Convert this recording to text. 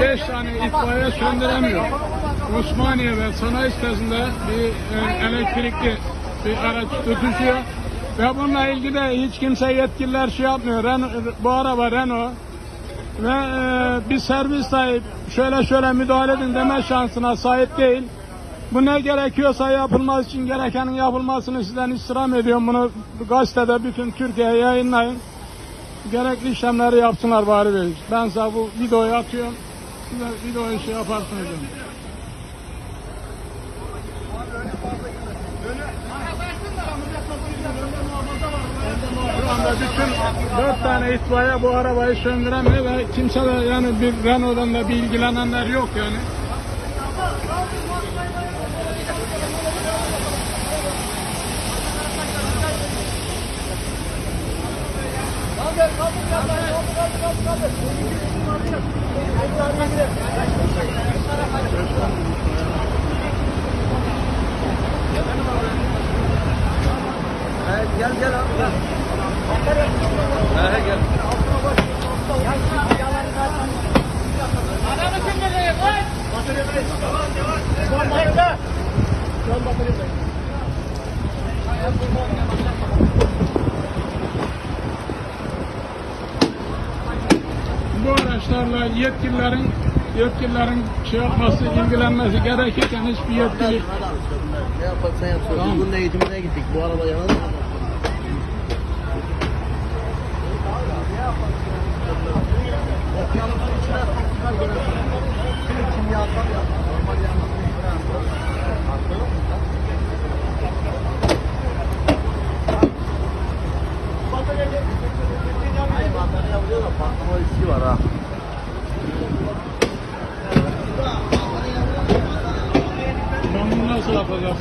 5 tane itfaiye söndüremiyor. Osmaniye ve sanayi sitesinde bir e, elektrikli bir araç tutuşuyor. Ve bununla ilgili de hiç kimse yetkililer şey yapmıyor. Bu araba Renault. Ve e, bir servis sahip şöyle şöyle müdahale edin deme şansına sahip değil. Bu ne gerekiyorsa yapılması için gerekenin yapılmasını sizden istirham ediyorum. Bunu gazetede bütün Türkiye'ye yayınlayın. Gerekli işlemleri yapsınlar bari bey. Ben size bu videoyu atıyorum. Size videoyu şey yaparsınız. Şu anda bütün dört tane itfaiye bu arabayı söndüremiyor ve kimse de yani bir Renault'dan da bir ilgilenenler yok yani. Gel gel abi gel. He gel. Bu araçlarla yetkililerin yetkililerin şey yapması, ilgilenmesi gerekirken hiçbir yetkili Ne yaparsan yap. Tamam. Bunun eğitimine gittik. Bu araba yanında. Patlama riski var ha. bunu nasıl yapacağım?